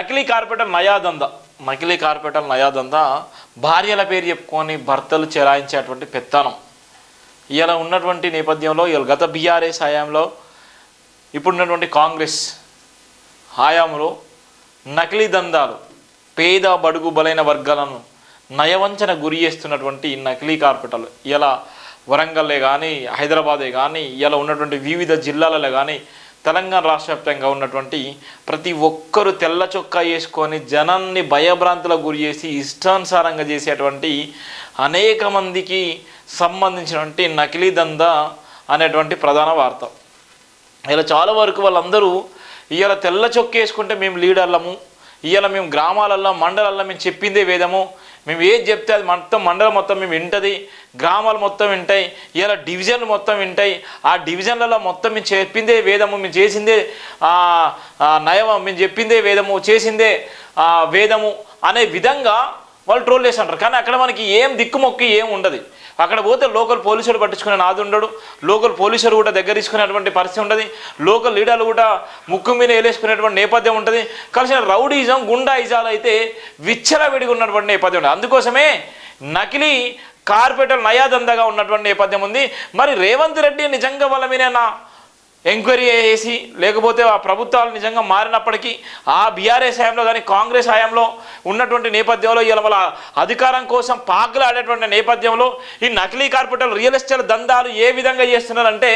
నకిలీ కార్పొరేటర్ నయాదంద? నకిలీ కార్పొరేటర్ నయాదంద? భార్యల పేరు చెప్పుకొని భర్తలు చెలాయించేటువంటి పెత్తనం. ఇలా ఉన్నటువంటి నేపథ్యంలో ఇలా గత బీఆర్ఎస్ హయాంలో ఇప్పుడున్నటువంటి కాంగ్రెస్ హయాంలో నకిలీ దందాలు పేద బడుగు బలైన వర్గాలను నయవంచన గురి చేస్తున్నటువంటి నకిలీ కార్పొరేటర్లు ఇలా వరంగల్లే కానీ హైదరాబాదే కానీ ఇలా ఉన్నటువంటి వివిధ జిల్లాలలో కానీ తెలంగాణ రాష్ట్ర వ్యాప్తంగా ఉన్నటువంటి ప్రతి ఒక్కరు తెల్ల చొక్కా వేసుకొని జనాన్ని భయభ్రాంతులకు గురి చేసి ఇష్టానుసారంగా చేసేటువంటి అనేక మందికి సంబంధించినటువంటి నకిలీ దందా అనేటువంటి ప్రధాన వార్త. ఇలా చాలా వరకు వాళ్ళందరూ ఇవాళ తెల్ల చొక్క వేసుకుంటే మేము లీడర్లము ఇవాళ మేము గ్రామాలల్లో మండలాల్లో మేము చెప్పిందే వేదము మేము ఏది చెప్తే అది మొత్తం మండలం మొత్తం మేము వింటది గ్రామాలు మొత్తం వింటాయి ఇలా డివిజన్లు మొత్తం వింటాయి. ఆ డివిజన్లలో మొత్తం మేము చెప్పిందే వేదము మేము చేసిందే నయమం నయము మేము చెప్పిందే వేదము చేసిందే వేదము అనే విధంగా వాళ్ళు ట్రోల్ చేసి అంటారు. కానీ అక్కడ మనకి ఏం దిక్కుమొక్కి ఏం ఉండదు. అక్కడ పోతే లోకల్ పోలీసులు పట్టించుకునే నాది ఉండడు. లోకల్ పోలీసులు కూడా దగ్గర తీసుకునేటువంటి పరిస్థితి ఉండదు. లోకల్ లీడర్లు కూడా ముక్కు మీద వేలేసుకునేటువంటి నేపథ్యం ఉంటుంది. కలిసిన రౌడీజం గుండాయిజాలు అయితే విచ్చలవిడిగా ఉన్నటువంటి నేపథ్యం ఉంటుంది అందుకోసమే నకిలీ కార్పొరేటర్ నయాదందగా ఉన్నటువంటి నేపథ్యం ఉంది. మరి రేవంత్ రెడ్డి నిజంగా వాళ్ళ మీదేనా? ఎంక్వైరీ చేసి లేకపోతే ఆ ప్రభుత్వాలు నిజంగా మారినప్పటికీ ఆ బీఆర్ఎస్ హయాంలో కానీ కాంగ్రెస్ హయాంలో ఉన్నటువంటి నేపథ్యంలో ఇలా వాళ్ళ అధికారం కోసం పాకులాడేటువంటి నేపథ్యంలో ఈ నకిలీ కార్పొరేటర్ రియల్ ఎస్టేట్ దందాలు ఏ విధంగా చేస్తున్నారంటే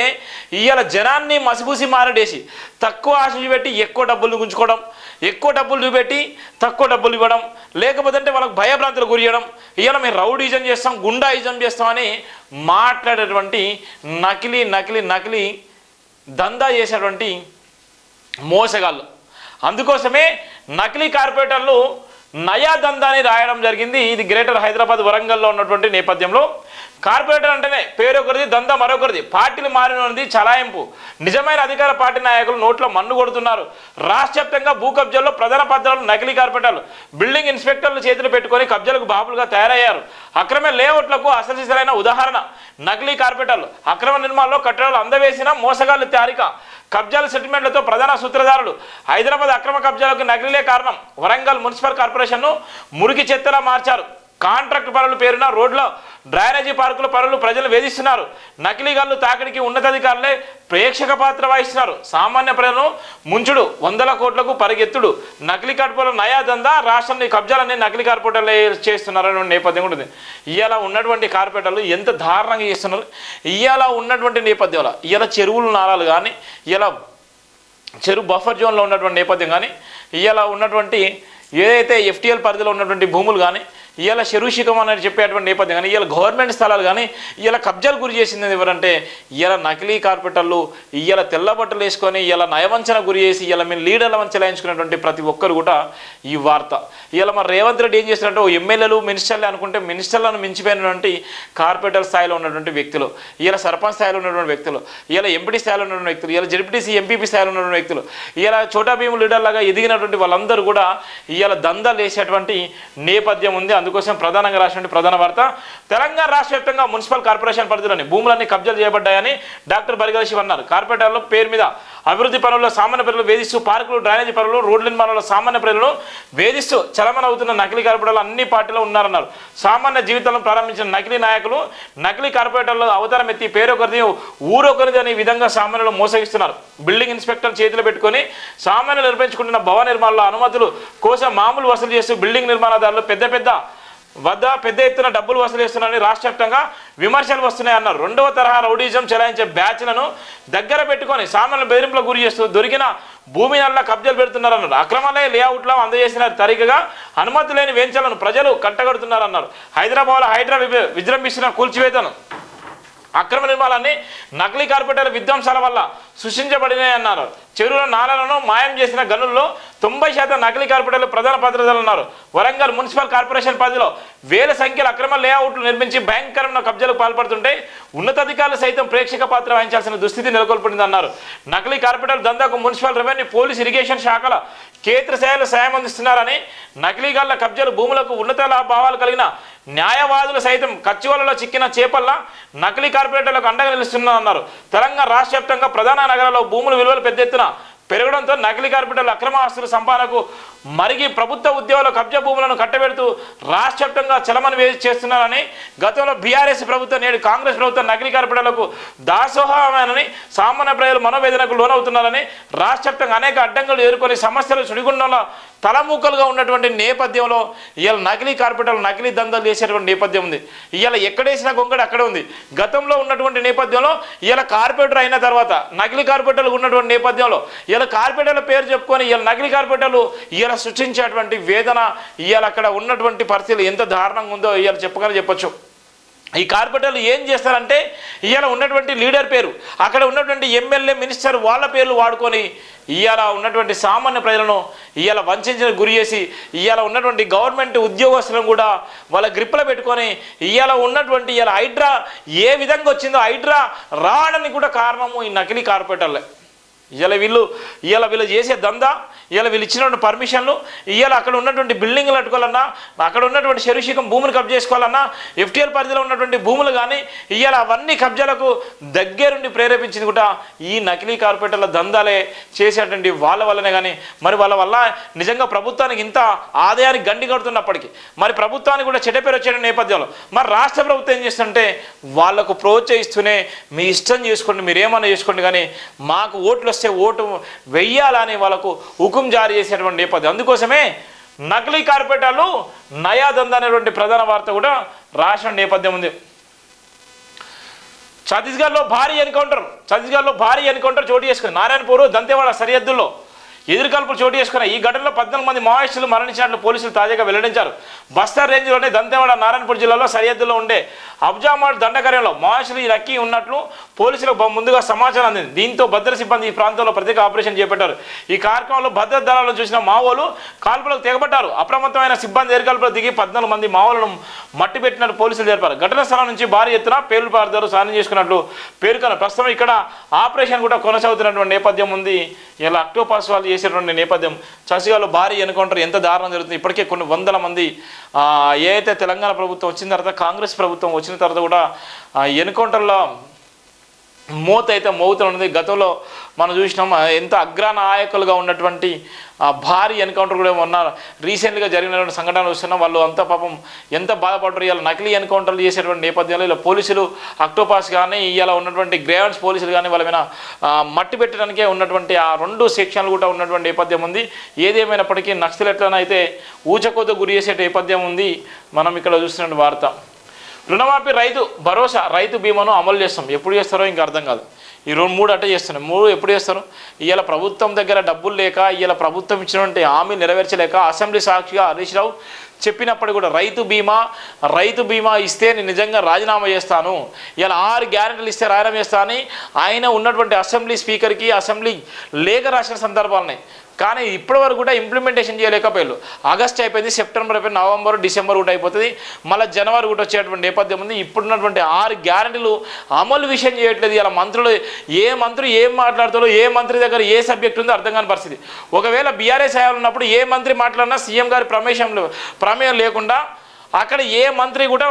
ఇవాళ జనాన్ని మసిపూసి మారడేసి తక్కువ ఆశ చూపెట్టి ఎక్కువ డబ్బులు గుంజుకోవడం ఎక్కువ డబ్బులు చూపెట్టి తక్కువ డబ్బులు ఇవ్వడం లేకపోతే అంటే వాళ్ళకి భయభ్రాంతులు గురియడం ఇవాళ మేము రౌడీజం చేస్తాం గుండాయిజం చేస్తామని మాట్లాడేటువంటి నకిలీ నకిలీ నకిలీ దందా చేసేటువంటి మోసగాళ్ళు. అందుకోసమే నకిలీ కార్పొరేటర్లు నయా రాయడం జరిగింది. ఇది గ్రేటర్ హైదరాబాద్ వరంగల్లో ఉన్నటువంటి నేపథ్యంలో. కార్పొరేటర్ అంటేనే పేరు ఒకరిది దందా మరొకరిది. పార్టీలు మారినది చలాయింపు. నిజమైన అధికార పార్టీ నాయకులు నోట్లో మన్ను కొడుతున్నారు. రాష్ట్ర వ్యాప్తంగా భూ కబ్జాల్లో ప్రధాన పత్రాలు నకిలీ కార్పొరేటర్లు. బిల్డింగ్ ఇన్స్పెక్టర్లు చేతులు పెట్టుకొని కబ్జాలకు బాబులుగా తయారయ్యారు. అక్రమ లేఅవుట్లకు అసలు ఉదాహరణ. నకిలీ కార్పొరేటర్లు. అక్రమ నిర్మాణంలో కట్టడాలు అందవేసిన మోసగాళ్ళు తారిక. కబ్జాల సెటిల్మెంట్లతో ప్రధాన సూత్రధారులు. హైదరాబాద్ అక్రమ కబ్జాలకు నకిలీలే కారణం. వరంగల్ మున్సిపల్ కార్పొరేషన్ను మురికి చెత్తలా మార్చారు. కాంట్రాక్ట్ పనుల పేరున రోడ్లో డ్రైనేజీ పార్కుల పనులు ప్రజలు వేధిస్తున్నారు. నకిలీగాళ్ళు తాకిడికి ఉన్నతాధికారులే ప్రేక్షక పాత్ర వహిస్తున్నారు. సామాన్య ప్రజలను ముంచుడు వందల కోట్లకు పరిగెత్తుడు. నకిలీ కార్పొరేల నయా దందా రాష్ట్రాన్ని కబ్జాలన్నీ నకిలీ కార్పొరేటర్లే చేస్తున్నారనే నేపథ్యం కూడా ఉంది. ఇవాళ ఉన్నటువంటి కార్పొరేటర్లు ఎంత దారుణంగా చేస్తున్నారు. ఇవాళ ఉన్నటువంటి నేపథ్యంలో ఇవాళ చెరువులు నాళాలు కానీ ఇలా చెరువు బఫర్ జోన్లో ఉన్నటువంటి నేపథ్యం కానీ ఇవాళ ఉన్నటువంటి ఏదైతే ఎఫ్టీఎల్ పరిధిలో ఉన్నటువంటి భూములు కానీ ఇవాళ శరుషికం అనేది చెప్పేటువంటి నేపథ్యం కానీ ఇవాళ గవర్నమెంట్ స్థలాలు కానీ ఇవాళ కబ్జాలు గురి చేసింది ఎవరంటే ఇవాళ నకిలీ కార్పెటర్లు ఇవాళ తెల్ల బట్టలు వేసుకొని ఇవాళ నయవంచన గురి చేసి ఇవాళ మేము లీడర్ల వంచలాయించుకున్నటువంటి ప్రతి ఒక్కరు కూడా ఈ వార్త. ఇవాళ మరి రేవంత్ రెడ్డి ఏం చేస్తున్నారంటే ఓ ఎమ్మెల్యేలు మినిస్టర్లు అనుకుంటే మినిస్టర్లను మించిపోయినటువంటి కార్పొరేటర్ స్థాయిలో ఉన్నటువంటి వ్యక్తులు. ఇవాళ సర్పంచ్ స్థాయిలో ఉన్నటువంటి వ్యక్తులు. ఇవాళ ఎంపీటీ స్థాయిలో ఉన్నటువంటి వ్యక్తులు. ఇవాళ జడ్పీటీసీ ఎంపీపీ స్థాయిలో ఉన్నటువంటి వ్యక్తులు. ఇవాళ చోటా భీము లీడర్ లాగా ఎదిగినటువంటి వాళ్ళందరూ కూడా ఇవాళ దందాలు వేసేటువంటి నేపథ్యం ఉంది. అందుకోసం ప్రధానంగా రాసినటువంటి ప్రధాన వార్త తెలంగాణ రాష్ట్ర వ్యాప్తంగా మున్సిపల్ కార్పొరేషన్ పరిధిలోని భూములన్నీ కబ్జాలు చేయబడ్డాయని డాక్టర్ బరిగల శివ అన్నారు. కార్పొరేటర్ల పేరు మీద అభివృద్ధి పనుల్లో సామాన్య ప్రజలు వేధిస్తూ పార్కులు డ్రైనేజీ పనులు రోడ్ల నిర్మాణంలో సామాన్య ప్రజలను వేధిస్తూ చలమన అవుతున్న నకిలీ కార్పొరేటర్లు అన్ని పార్టీలో ఉన్నారన్నారు. సామాన్య జీవితంలో ప్రారంభించిన నకిలీ నాయకులు నకిలీ కార్పొరేటర్లు అవతారం ఎత్తి పేరొకరిది ఊరొకరిది అనే విధంగా సామాన్యులు మోసగిస్తున్నారు. బిల్డింగ్ ఇన్స్పెక్టర్ చేతిలో పెట్టుకొని సామాన్యులు నిర్మించుకుంటున్న భవన నిర్మాణంలో అనుమతులు కోసం మామూలు వసూలు చేస్తూ బిల్డింగ్ నిర్మాణదారులు పెద్ద పెద్ద వద్ద పెద్ద ఎత్తున డబ్బులు వసూలు చేస్తున్నారని రాష్ట్ర వ్యాప్తంగా విమర్శలు వస్తున్నాయి రెండవ తరహా రౌడీజం చెలాయించే బ్యాచ్లను దగ్గర పెట్టుకొని సామాన్యుల బెదిరింపులకు గురి చేస్తూ దొరికిన భూమి నల్ల కబ్జాలు పెడుతున్నారన్నారు. అక్రమాలయ లేఅవుట్లో అందజేసిన తరికగా. అనుమతి లేని వేంచలను ప్రజలు కట్టగడుతున్నారన్నారు హైదరాబాద్లో హైడ్రా విజృంభిస్తున్న కూల్చివేతను. అక్రమ నిర్మాణాన్ని నకిలీ కార్పొరేటర్ విధ్వంసాల వల్ల సృష్టించబడినాయన్నారు. చెరువుల నాళలను మాయం చేసిన గనుల్లో తొంభై శాతం నకిలీ కార్పొరేటర్లు ప్రధాన పాత్రధారులు ఉన్నారు. వరంగల్ మున్సిపల్ కార్పొరేషన్ పరిధిలో వేల సంఖ్యలో అక్రమ లేఅవుట్లు నిర్మించి భయంకరమైన కబ్జాలకు పాల్పడుతుంటే ఉన్నతాధికారులు సైతం ప్రేక్షక పాత్ర వహించాల్సిన దుస్థితి నెలకొల్పడింది అన్నారు నకిలీ కార్పొరేటర్ దందాకు మున్సిపల్ రెవెన్యూ పోలీస్ ఇరిగేషన్ శాఖల కేంద్ర స్థాయిలో సాయం అందిస్తున్నారని నకిలీగాళ్ళ కబ్జాలు భూములకు ఉన్నత భావాలు కలిగిన న్యాయవాదులు సైతం కచ్చువలలో చిక్కిన చేపల్లా నకిలీ కార్పొరేటర్లకు అండగా నిలుస్తున్నారన్నారు. తెలంగాణ రాష్ట్ర వ్యాప్తంగా ప్రధాన నగరాల్లో భూముల విలువలు పెద్ద ఎత్తున పెరగడంతో నకిలీ కార్పొరేటర్లు అక్రమ ఆస్తుల సంపాదనకు మరిగి ప్రభుత్వ ఉద్యోగుల కబ్జా భూములను కట్టబెడుతూ రాష్ట్ర వ్యాప్తంగా చలమని వేసి చేస్తున్నారని గతంలో బీఆర్ఎస్ ప్రభుత్వం నేడు కాంగ్రెస్ ప్రభుత్వం నకిలీ కార్పొరేటర్లకు దాసోహమేనని సామాన్య ప్రజలు మనోవేదనకు లోనవుతున్నారని రాష్ట్ర వ్యాప్తంగా అనేక అడ్డంకులు ఎదుర్కొని సమస్యలు సుడిగుండంలో తలమూకలుగా ఉన్నటువంటి నేపథ్యంలో ఇవాళ నకిలీ కార్పొరేటర్లు నకిలీ దందాలు చేసేటువంటి నేపథ్యం ఉంది. ఇవాళ ఎక్కడేసిన గొంగడు అక్కడే ఉంది. గతంలో ఉన్నటువంటి నేపథ్యంలో ఇవాళ కార్పొరేటర్ అయిన తర్వాత నకిలీ కార్పొరేటర్లు ఉన్నటువంటి నేపథ్యంలో ఇవాళ కార్పొరేటర్ల పేరు చెప్పుకొని ఇవాళ నకిలీ కార్పొరేటర్లు ఇవాళ సృష్టించేటువంటి వేదన ఇవాళ అక్కడ ఉన్నటువంటి పరిస్థితులు ఎంత దారుణంగా ఉందో ఇవాళ చెప్పగలని చెప్పొచ్చు. ఈ కార్పొరేటర్లు ఏం చేస్తారంటే ఇవాళ ఉన్నటువంటి లీడర్ పేరు అక్కడ ఉన్నటువంటి ఎమ్మెల్యే మినిస్టర్ వాళ్ళ పేర్లు వాడుకొని ఇవాళ ఉన్నటువంటి సామాన్య ప్రజలను ఇవాళ వంచిన గురి చేసి ఇవాళ ఉన్నటువంటి గవర్నమెంట్ ఉద్యోగస్తులను కూడా వాళ్ళ గ్రిప్పులో పెట్టుకొని ఇవాళ ఉన్నటువంటి ఇవాళ హైడ్రా ఏ విధంగా వచ్చిందో హైడ్రా రావడానికి కూడా కారణము ఈ నకిలీ కార్పొరేటర్లే. ఇవాళ వీళ్ళు ఇవాళ వీళ్ళు చేసే దందా ఇవాళ వీళ్ళు ఇచ్చినటువంటి పర్మిషన్లు ఇవాళ అక్కడ ఉన్నటువంటి బిల్డింగ్లు అట్టుకోవాలన్నా అక్కడ ఉన్నటువంటి శరీషికం భూములు కబ్జా చేసుకోవాలన్నా ఎఫ్టీఎల్ పరిధిలో ఉన్నటువంటి భూములు కానీ ఇవాళ అవన్నీ కబ్జాలకు దగ్గరుండి ప్రేరేపించింది కూడా ఈ నకిలీ కార్పొరేటర్ల దందాలే చేసేటువంటి వాళ్ళ వల్లనే కానీ మరి వాళ్ళ వల్ల నిజంగా ప్రభుత్వానికి ఇంత ఆదాయానికి గండి కడుతున్నప్పటికీ మరి ప్రభుత్వానికి కూడా చెడ్డ వచ్చే నేపథ్యంలో మరి రాష్ట్ర ప్రభుత్వం ఏం చేస్తుంటే వాళ్ళకు ప్రోత్సహిస్తూనే మీ ఇష్టం చేసుకోండి మీరు ఏమన్నా చేసుకోండి కానీ మాకు ఓట్లు వచ్చే ఓటు వెయ్యాలని వాళ్ళకు హుకుం జారీ చేసేటువంటి నేపథ్యం. అందుకోసమే నకిలీ కార్పొరేటర్లు నయాదంద అనేటువంటి ప్రధాన వార్త కూడా రాసిన నేపథ్యం ఉంది. ఛత్తీస్గఢ్లో భారీ ఎన్కౌంటర్ ఛత్తీస్గఢ్లో భారీ ఎన్కౌంటర్ చోటు చేసుకుంది. నారాయణపూర్ దంతేవాడ సరిహద్దుల్లో ఎదురుకాల్పులు చోటు చేసుకున్న ఈ ఘటనలో పద్నాలుగు మంది మావోయిస్టులు మరణించినట్లు పోలీసులు తాజాగా వెల్లడించారు. బస్తర్ రేంజ్లోని దంతేవాడ నారాయణపూర్ జిల్లాలో సరిహద్దులో ఉండే అబ్జామాడ్ దండకార్యంలో మావోయిస్టులు ఈ నక్కి ఉన్నట్లు పోలీసులకు ముందుగా సమాచారం అందింది. దీంతో భద్రత సిబ్బంది ఈ ప్రాంతంలో ప్రత్యేక ఆపరేషన్ చేపట్టారు. ఈ కార్యక్రమంలో భద్రత దళాలను చూసిన మావోలు కాల్పులకు తెగబడ్డారు. అప్రమత్తమైన సిబ్బంది ఎదురుకాల్పులో దిగి పద్నాలుగు మంది మావోలను మట్టిపెట్టినట్టు పోలీసులు తెలిపారు. ఘటన స్థలం నుంచి భారీ ఎత్తున పేర్లు పారుదారు సాధన చేసుకున్నట్లు పేర్కొన్నారు. ప్రస్తుతం ఇక్కడ ఆపరేషన్ కూడా కొనసాగుతున్నటువంటి నేపథ్యం ఉంది. ఇలా అక్టోపాస్ వాళ్ళు చేసేటువంటి నేపథ్యం చసిగాలో భారీ ఎన్కౌంటర్ ఎంత దారుణం జరుగుతుంది. ఇప్పటికే కొన్ని వందల మంది ఏదైతే ఏ అయితే తెలంగాణ ప్రభుత్వం వచ్చిన తర్వాత కాంగ్రెస్ ప్రభుత్వం వచ్చిన తర్వాత కూడా ఎన్కౌంటర్లో మోత అయితే మోగుతున్నది గతంలో మనం చూసినాం ఎంత అగ్రనాయకులుగా ఉన్నటువంటి భారీ ఎన్కౌంటర్ కూడా మొన్న రీసెంట్గా జరిగినటువంటి సంఘటనలు వస్తున్నాం వాళ్ళు అంతా పాపం ఎంత బాధపడరు ఇలా నకిలీ ఎన్కౌంటర్లు చేసేటువంటి నేపథ్యంలో ఇలా పోలీసులు అక్టోపాస్ కానీ ఇలా ఉన్నటువంటి గ్రేవన్స్ పోలీసులు కానీ వాళ్ళ మీద మట్టి పెట్టడానికే ఉన్నటువంటి ఆ రెండు సెక్షన్లు కూడా ఉన్నటువంటి నేపథ్యం ఉంది. ఏదేమైనప్పటికీ నక్సలెట్లను అయితే ఊచకోత గురి చేసే నేపథ్యం ఉంది. మనం ఇక్కడ చూస్తున్న వార్త. రుణమాఫీ రైతు భరోసా రైతు బీమాను అమలు చేస్తాం. ఎప్పుడు చేస్తారో ఇంకా అర్థం కాదు. ఈ రెండు మూడు అట్టే చేస్తున్నాం మూడు ఎప్పుడు చేస్తారు? ఇవాళ ప్రభుత్వం దగ్గర డబ్బులు లేక ఇవాళ ప్రభుత్వం ఇచ్చినటువంటి హామీ నెరవేర్చలేక అసెంబ్లీ సాక్షిగా హరీష్ రావు చెప్పినప్పుడు కూడా రైతు బీమా రైతు బీమా ఇస్తే నేను నిజంగా రాజీనామా చేస్తాను. ఇలా ఆరు గ్యారెంటీలు ఇస్తే రాజీనామా చేస్తా అని ఆయన ఉన్నటువంటి అసెంబ్లీ స్పీకర్కి అసెంబ్లీ లేఖ రాసిన సందర్భాలున్నాయి కానీ ఇప్పటి వరకు కూడా ఇంప్లిమెంటేషన్ చేయలేకపోయారు. ఆగస్ట్ అయిపోయింది సెప్టెంబర్ అయిపోయింది నవంబర్ డిసెంబర్ కూడా అయిపోతుంది. మళ్ళీ జనవరి కూడా వచ్చేటువంటి నేపథ్యం ఉంది. ఇప్పుడున్నటువంటి ఆరు గ్యారెంటీలు అమలు విషయం చేయట్లేదు. ఇలా మంత్రులు ఏ మంత్రి ఏం మాట్లాడతారో ఏ మంత్రి దగ్గర ఏ సబ్జెక్ట్ ఉందో అర్థం కాని పరిస్థితి. ఒకవేళ బీఆర్ఎస్ హయాంలో ఉన్నప్పుడు ఏ మంత్రి మాట్లాడినా సీఎం గారి ప్రమేశం ప్రమేయం లేకుండా అక్కడ ఏ మంత్రి కూడా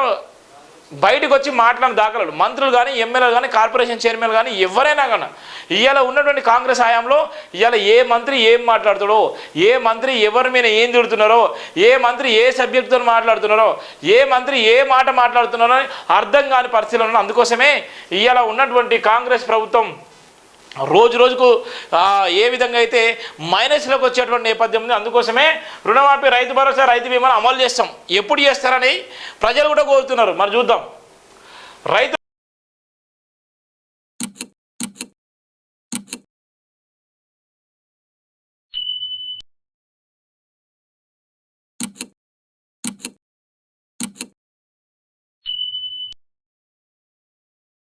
బయటకు వచ్చి మాట్లాడిన దాఖలాలు. మంత్రులు కానీ ఎమ్మెల్యేలు కానీ కార్పొరేషన్ చైర్మన్ కానీ ఎవరైనా కానీ ఇవాళ ఉన్నటువంటి కాంగ్రెస్ హయాంలో ఇవాళ ఏ మంత్రి ఏం మాట్లాడుతాడో ఏ మంత్రి ఎవరి మీద ఏం తిడుతున్నారో ఏ మంత్రి ఏ సబ్జెక్టుతో మాట్లాడుతున్నారో ఏ మంత్రి ఏ మాట మాట్లాడుతున్నారో అర్థం కాని పరిస్థితులు అందుకోసమే ఇవాళ ఉన్నటువంటి కాంగ్రెస్ ప్రభుత్వం రోజు రోజుకు ఏ విధంగా అయితే మైనస్లోకి వచ్చేటువంటి నేపథ్యం ఉంది అందుకోసమే రుణమాఫీ రైతు భరోసా రైతు బీమాను అమలు చేస్తాం. ఎప్పుడు చేస్తారని ప్రజలు కూడా కోరుతున్నారు. మరి చూద్దాం. రైతు